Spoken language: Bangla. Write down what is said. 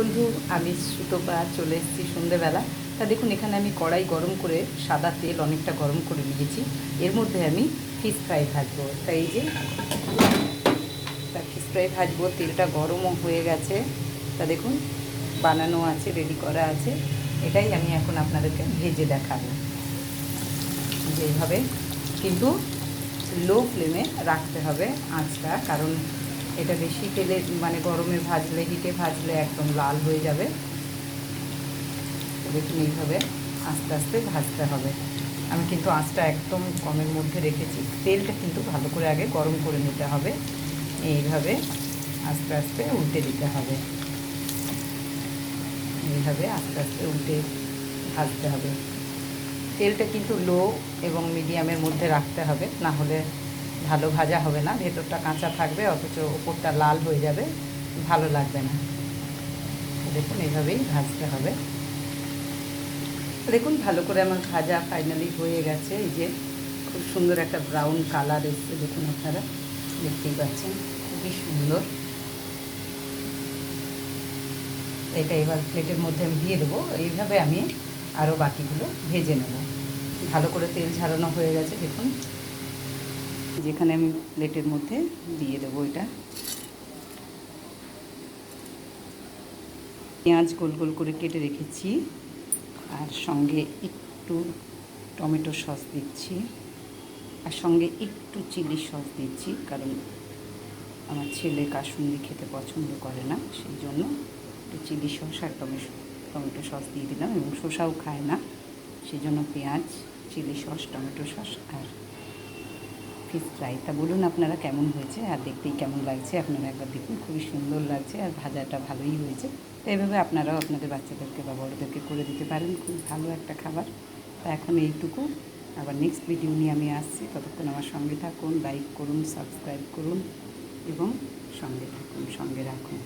বন্ধু, আমি সুতোপা চলে এসেছি সন্ধেবেলা। তা দেখুন, এখানে আমি কড়াই গরম করে সাদা তেল অনেকটা গরম করে নিয়েছি। এর মধ্যে আমি ফিশ ফ্রাই ভাজবো। তাই যে, তা ফিশ ফ্রাই ভাজবো, তেলটা গরমও হয়ে গেছে। তা দেখুন, বানানো আছে রেডি করা আছে। এটাই আমি এখন আপনাদেরকে ভেজে দেখাবো। যেভাবে, কিন্তু লো ফ্লেমে রাখতে হবে আঁচটা, কারণ এটা বেশি তেলে মানে গরমে ভাজলে হিটে ভাজলে একদম লাল হয়ে যাবে। দেখুন এইভাবে আস্তে আস্তে ভাজতে হবে। আমি কিন্তু আঁচটা একদম কমের মধ্যে রেখেছি। তেলটা কিন্তু ভালো করে আগে গরম করে নিতে হবে। এইভাবে আস্তে আস্তে উল্টে দিতে হবে। এইভাবে আস্তে আস্তে উল্টে ভাজতে হবে। তেলটা কিন্তু লো এবং মিডিয়ামের মধ্যে রাখতে হবে, না হলে ভালো ভাজা হবে না, ভেতরটা কাঁচা থাকবে, অথচ ওপরটা লাল হয়ে যাবে, ভালো লাগবে না। দেখুন এইভাবেই ভাজতে হবে। দেখুন, ভালো করে আমার ভাজা ফাইনালি হয়ে গেছে। এই যে খুব সুন্দর একটা ব্রাউন কালার এসছে, দেখুন আপনারা, দেখতেই পাচ্ছেন, খুবই সুন্দর। এটা এবার প্লেটের মধ্যে আমি দিয়ে দেবো। এইভাবে আমি আরও বাকিগুলো ভেজে নেব। ভালো করে তেল ঝাড়ানো হয়ে গেছে, দেখুন। যেখানে আমি প্লেটের মধ্যে দিয়ে দেবো এটা। পেঁয়াজ গোল গোল করে কেটে রেখেছি, আর সঙ্গে একটু টমেটো সস দিচ্ছি, আর সঙ্গে একটু চিলি সস দিচ্ছি, কারণ আমার ছেলে কাসুন্দি খেতে পছন্দ করে না, সেই জন্য একটু চিলি সস আর টমেটো টমেটো সস দিয়ে দিলাম এবং শসাও খায় না, সেই জন্য পেঁয়াজ, চিলি সস, টমেটো সস আর ফিশ ফ্রাই তা বলুন আপনারা কেমন হয়েছে আর দেখতেই কেমন লাগছে, আপনারা একবার দেখুন, খুবই সুন্দর লাগছে আর ভাজাটা ভালোই হয়েছে। তো এইভাবে আপনারাও আপনাদের বাচ্চাদেরকে বা বড়োদেরকে করে দিতে পারেন, খুব ভালো একটা খাবার। তা এখন এইটুকু। আবার নেক্সট ভিডিও নিয়ে আমি আসছি। ততক্ষণ আমার সঙ্গে থাকুন লাইক করুন সাবস্ক্রাইব করুন এবং সঙ্গে থাকুন, সঙ্গে রাখুন।